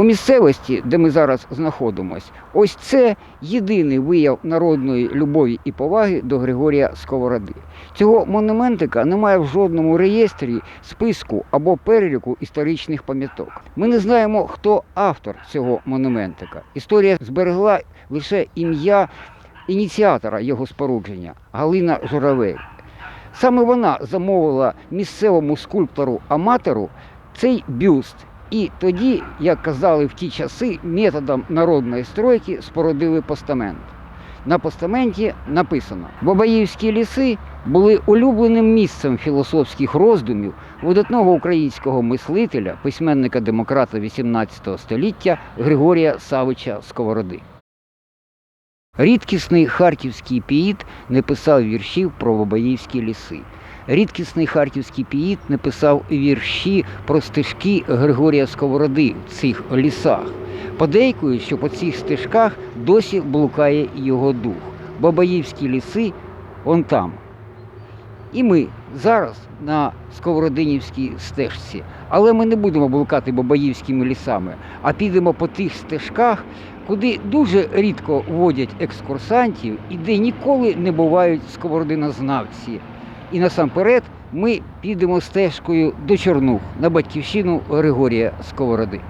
У місцевості, де ми зараз знаходимося, ось це єдиний вияв народної любові і поваги до Григорія Сковороди. Цього монументика немає в жодному реєстрі, списку або переліку історичних пам'яток. Ми не знаємо, хто автор цього монументика. Історія зберегла лише ім'я ініціатора його спорудження Галина Журавель. Саме вона замовила місцевому скульптору-аматору цей бюст. І тоді, як казали в ті часи, методом народної стройки спорудили постамент. На постаменті написано: Бабаївські ліси були улюбленим місцем філософських роздумів видатного українського мислителя, письменника демократа XVIII століття Григорія Савича Сковороди. Рідкісний харківський піїт не писав віршів про Бабаївські ліси. Рідкісний харківський піїт не писав вірші про стежки Григорія Сковороди в цих лісах. Подейкують, що по цих стежках досі блукає його дух. Бабаївські ліси он там. І ми зараз на Сковородинівській стежці. Але ми не будемо блукати Бабаївськими лісами, а підемо по тих стежках, куди дуже рідко водять екскурсантів і де ніколи не бувають сковородинознавці. І насамперед ми підемо стежкою до Чорнух на батьківщину Григорія Сковороди.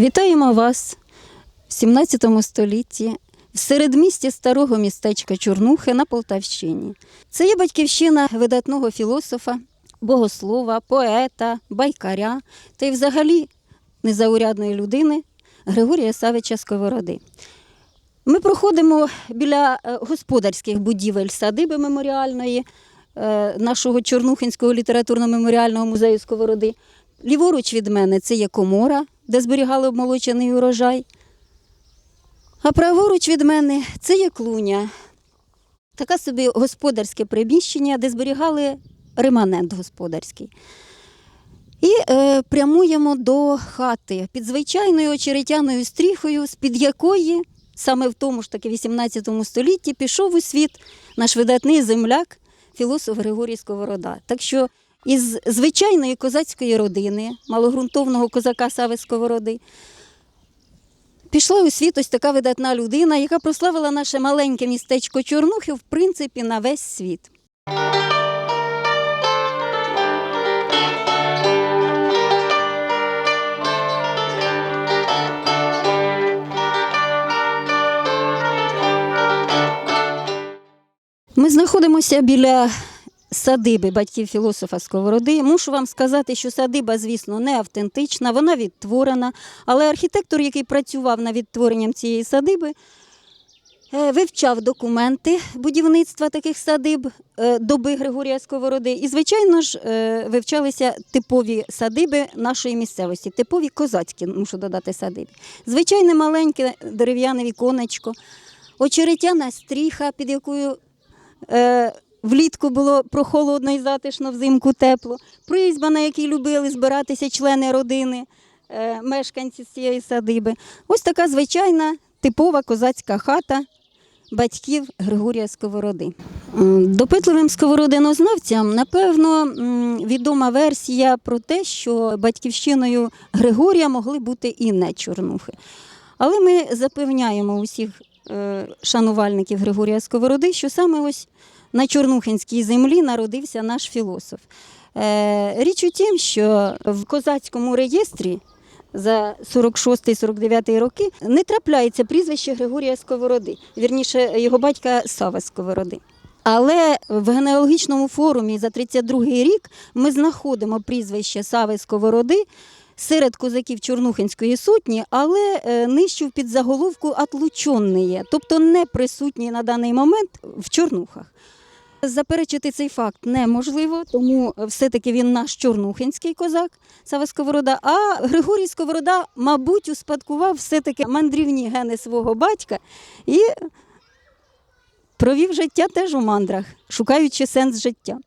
Вітаємо вас в 17 столітті в середмісті старого містечка Чорнухи на Полтавщині. Це є батьківщина видатного філософа, богослова, поета, байкаря та й взагалі незаурядної людини Григорія Савича Сковороди. Ми проходимо біля е, господарських будівель садиби меморіальної е, нашого Чорнухинського літературно-меморіального музею Сковороди. Ліворуч від мене це є комора, де зберігали обмолочений урожай. А праворуч від мене це є клуня. Таке собі господарське приміщення, де зберігали реманент господарський. І е, прямуємо до хати під звичайною очеретяною стріхою, з-під якої саме в тому ж таки 18 столітті пішов у світ наш видатний земляк, філософ Григорій Сковорода. Так що із звичайної козацької родини, малогрунтовного козака Сави Сковороди, пішла у світ ось така видатна людина, яка прославила наше маленьке містечко Чорнухи, в принципі, на весь світ. Ми знаходимося біля садиби батьків філософа Сковороди. Мушу вам сказати, що садиба, звісно, не автентична, вона відтворена. Але архітектор, який працював над відтворенням цієї садиби, е, вивчав документи будівництва таких садиб е, доби Григорія Сковороди. І, звичайно ж, е, вивчалися типові садиби нашої місцевості, типові козацькі, мушу додати садиби. Звичайне маленьке дерев'яне віконечко, очеретяна стріха, під якою влітку було прохолодно і затишно, взимку тепло. Призьба, на якій любили збиратися члени родини, е, мешканці цієї садиби. Ось така звичайна типова козацька хата батьків Григорія Сковороди. Допитливим сковородинознавцям, напевно, відома версія про те, що батьківщиною Григорія могли бути і не чорнухи. Але ми запевняємо усіх шанувальників Григорія Сковороди, що саме ось на Чорнухинській землі народився наш філософ. Е, Річ у тім, що в козацькому реєстрі за 46-49 роки не трапляється прізвище Григорія Сковороди, вірніше його батька Сава Сковороди. Але в генеалогічному форумі за 32 рік ми знаходимо прізвище Сави Сковороди серед козаків Чорнухинської сотні, але е, нижче в підзаголовку тобто не присутній на даний момент в Чорнухах. Заперечити цей факт неможливо, тому все-таки він наш чорнухинський козак Сава Сковорода. А Григорій Сковорода, мабуть, успадкував все-таки мандрівні гени свого батька і провів життя теж у мандрах, шукаючи сенс життя.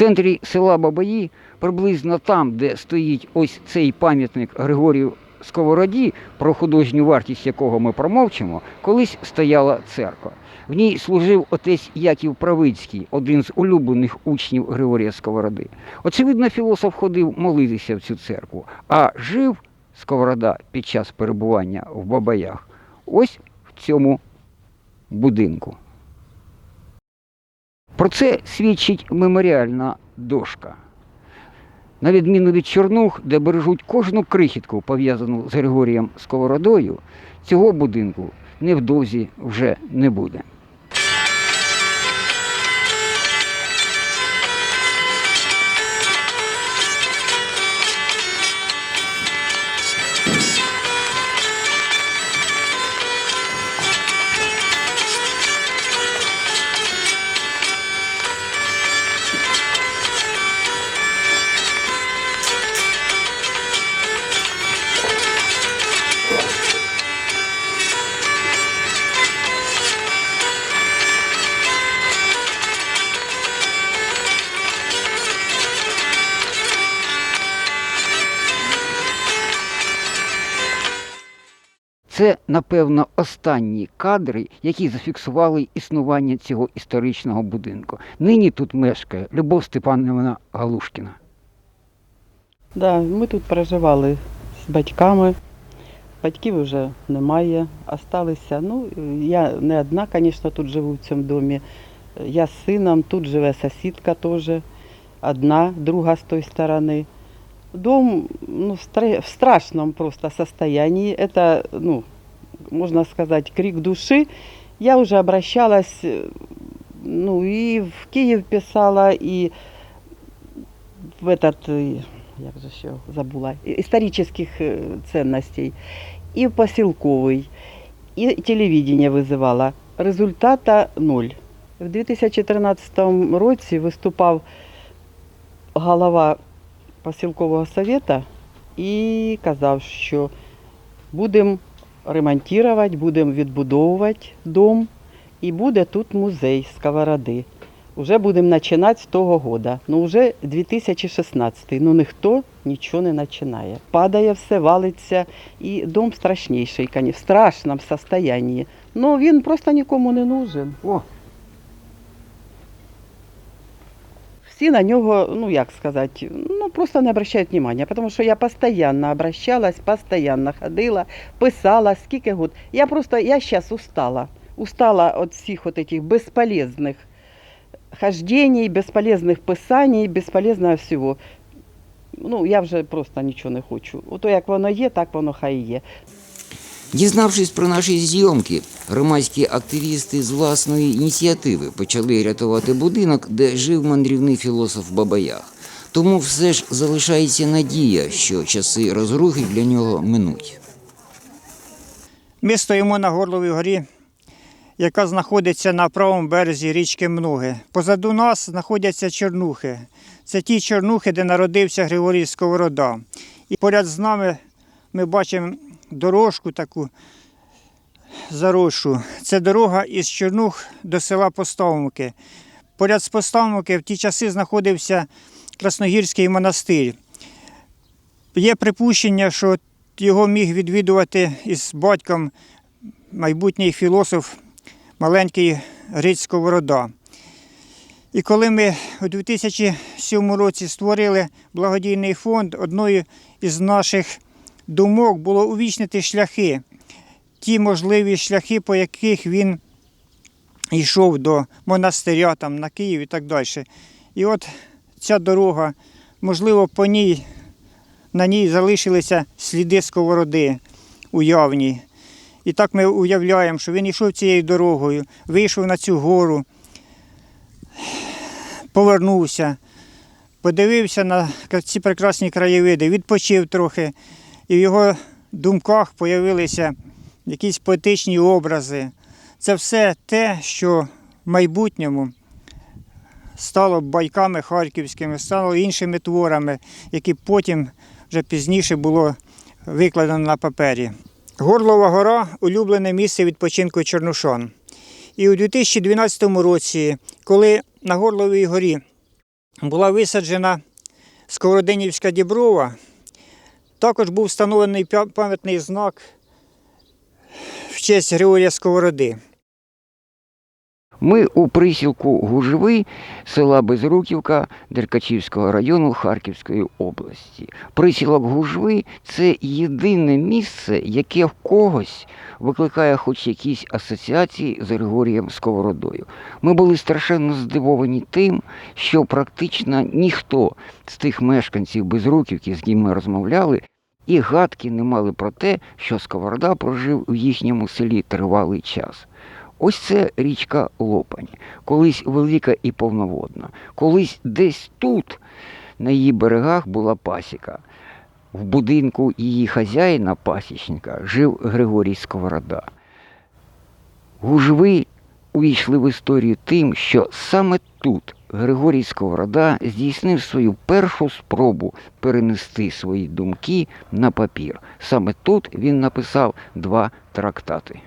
Центрі села Бабаї, приблизно там, де стоїть ось цей пам'ятник Григорію Сковороді, про художню вартість якого ми промовчимо, колись стояла церква. В ній служив отець Яків Правицький, один з улюблених учнів Григорія Сковороди. Очевидно, філософ ходив молитися в цю церкву, а жив Сковорода під час перебування в Бабаях ось в цьому будинку. Про це свідчить меморіальна дошка. На відміну від Чорнух, де бережуть кожну крихітку, пов'язану з Григорієм Сковородою, цього будинку невдовзі вже не буде. Це, напевно, останні кадри, які зафіксували існування цього історичного будинку. Нині тут мешкає Любов Степанівна Галушкіна. Да, ми тут проживали з батьками. Батьків вже немає, осталися. Ну, я не одна, звісно, тут живу в цьому домі. Я з сином, тут живе сусідка теж, одна, друга з тої сторони. Дом ну, в стра- в страшном просто состоянии. Это, ну, можно сказать, крик души. Я уже обращалась, э, ну, и в Киев писала, и в этот, э, як же ще забула, і- історичних е, цінностей, і в посілковий, і телевидение визивала. Результата нуль. В 2013 році виступав голова посілкового совета і казав, що будемо ремонтувати, будемо відбудовувати дом, і буде тут музей сковороди. Уже будемо починати з того года. Ну вже 2016. Ну ніхто нічого не починає. Падає все, валиться, і дом страшніший, в страшному стані. Ну він просто нікому не нужен. О, Всі на нього, ну як сказати, ну просто не обращають внимания, тому що я постійно обращалась, постійно ходила, писала, скільки год. Я просто, я зараз устала. Устала від всіх от этих безполезних хождений, безполезних писаний, безполезного всього. Ну, я вже просто нічого не хочу. Ото як воно є, так воно хай є. Дізнавшись про наші зйомки, громадські активісти з власної ініціативи почали рятувати будинок, де жив мандрівний філософ Бабаях. Тому все ж залишається надія, що часи розрухи для нього минуть. Ми стоїмо на Горловій горі, яка знаходиться на правому березі річки Мнуги. Позаду нас знаходяться Чернухи. Це ті Чернухи, де народився Григорій Сковорода. І поряд з нами ми бачимо дорожку таку заросшу. Це дорога із Чернух до села Поставки. Поряд з Поставки в ті часи знаходився Красногірський монастир. Є припущення, що його міг відвідувати із батьком майбутній філософ маленький Гриць Сковорода. І коли ми у 2007 році створили благодійний фонд, одною із наших думок було увічнити шляхи, ті можливі шляхи, по яких він йшов до монастиря там, на Київ і так далі. І от ця дорога, можливо, по ній на ній залишилися сліди сковороди уявні. І так ми уявляємо, що він йшов цією дорогою, вийшов на цю гору, повернувся, подивився на ці прекрасні краєвиди, відпочив трохи, і в його думках з'явилися якісь поетичні образи. Це все те, що в майбутньому стало байками харківськими, стало іншими творами, які потім вже пізніше було викладено на папері. Горлова гора улюблене місце відпочинку Чорнушон. І у 2012 році, коли на Горловій горі була висаджена Сковородинівська діброва, також був встановлений пам'ятний знак в честь Григорія Сковороди. Ми у присілку Гужви села Безруківка Деркачівського району Харківської області. Присілок Гужви це єдине місце, яке в когось викликає хоч якісь асоціації з Григорієм Сковородою. Ми були страшенно здивовані тим, що практично ніхто з тих мешканців Безруківки, з ким ми розмовляли, і гадки не мали про те, що Сковорода прожив у їхньому селі тривалий час. Ось це річка Лопань, колись велика і повноводна. Колись десь тут, на її берегах, була пасіка. В будинку її хазяїна, пасічника, жив Григорій Сковорода. Гужви увійшли в історію тим, що саме тут Григорій Сковорода здійснив свою першу спробу перенести свої думки на папір. Саме тут він написав два трактати.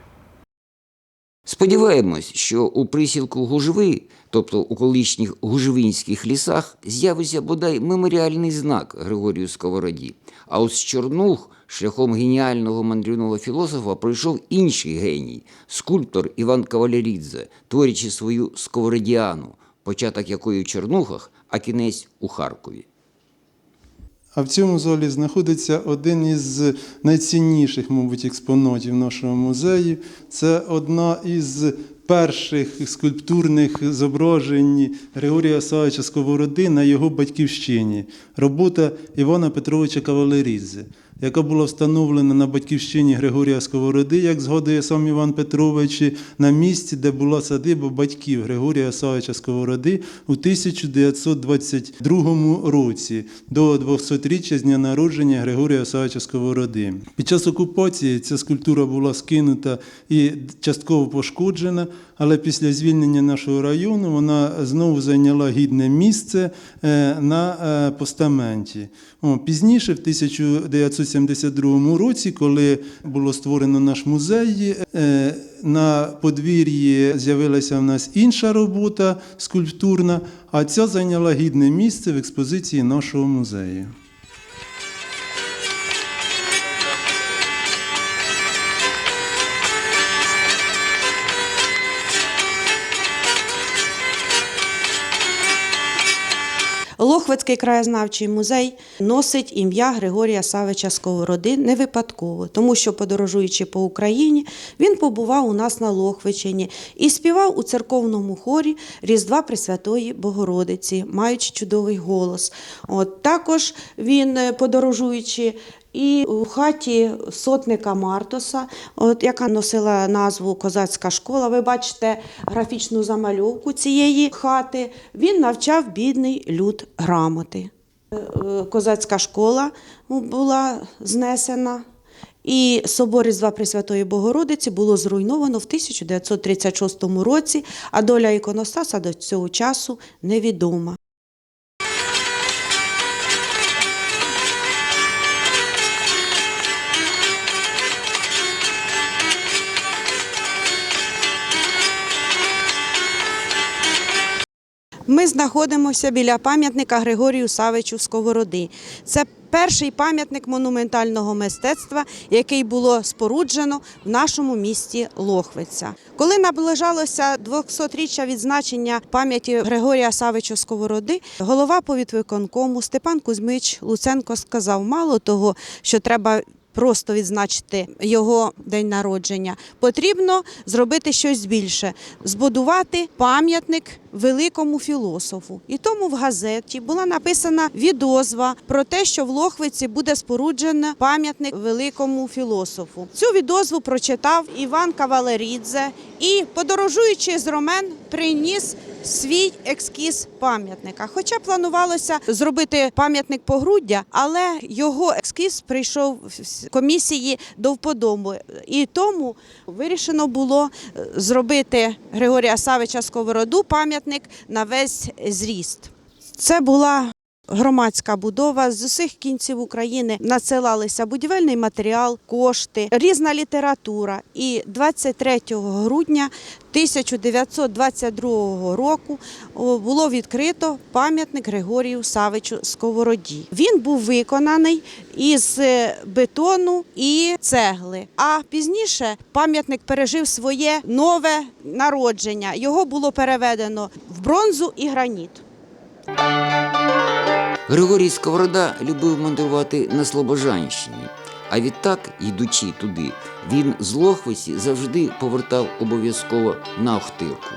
Сподіваємось, що у присілку Гужви, тобто у колишніх гужвинських лісах, з'явиться бодай меморіальний знак Григорію Сковороді. А от з Чорнух шляхом геніального мандрівного філософа пройшов інший геній скульптор Іван Кавалерідзе, творячи свою сковородіану, початок якої в Чорнухах, а кінець у Харкові. А в цьому залі знаходиться один із найцінніших, мабуть, експонатів нашого музею. Це одна із перших скульптурних зображень Григорія Савича Сковороди на його батьківщині. Робота Івана Петровича Кавалерідзе, яка була встановлена на батьківщині Григорія Сковороди, як згадує сам Іван Петрович, на місці, де була садиба батьків Григорія Савича Сковороди у 1922 році до 200-річчя з дня народження Григорія Савича Сковороди. Під час окупації ця скульптура була скинута і частково пошкоджена, але після звільнення нашого району вона знову зайняла гідне місце е, на е, постаменті. Пізніше, в 1972 році, коли було створено наш музей, е, на подвір'ї з'явилася в нас інша робота скульптурна, а ця зайняла гідне місце в експозиції нашого музею. Лохвицький краєзнавчий музей носить ім'я Григорія Савича Сковороди не випадково, тому що, подорожуючи по Україні, він побував у нас на Лохвичині і співав у церковному хорі Різдва Пресвятої Богородиці, маючи чудовий голос. От також він, е, подорожуючи. І у хаті сотника Мартоса, от, яка носила назву Козацька школа, ви бачите графічну замальовку цієї хати, він навчав бідний люд грамоти. Е, е, Козацька школа була знесена. І собор Різдва Пресвятої Богородиці було зруйновано в 1936 році, а доля іконостаса до цього часу невідома. Ми знаходимося біля пам'ятника Григорію Савичу Сковороди. Це перший пам'ятник монументального мистецтва, який було споруджено в нашому місті Лохвиця. Коли наближалося 200-річчя відзначення пам'яті Григорія Савича Сковороди, голова повітвиконкому Степан Кузьмич Луценко сказав: мало того, що треба просто відзначити його день народження. Потрібно зробити щось більше, збудувати пам'ятник великому філософу. І тому в газеті була написана відозва про те, що в Лохвиці буде споруджено пам'ятник великому філософу. Цю відозву прочитав Іван Кавалерідзе і, подорожуючи з Ромен, приніс свій екскіз пам'ятника. Хоча планувалося зробити пам'ятник погруддя, але його екскіз прийшов з комісії до вподоби. І тому вирішено було е, зробити Григорія Савича Сковороду пам'ятник на весь зріст. Це була Громадська будова з усіх кінців України надсилалися будівельний матеріал, кошти, різна література. І 23 грудня 1922 року було відкрито пам'ятник Григорію Савичу Сковороді. Він був виконаний із е, бетону і цегли. А пізніше пам'ятник пережив своє нове народження. Його було переведено в бронзу і граніт. Григорій Сковорода любив мандрувати на Слобожанщині. А відтак, йдучи туди, він з Лохвиці завжди повертав обов'язково на Охтирку.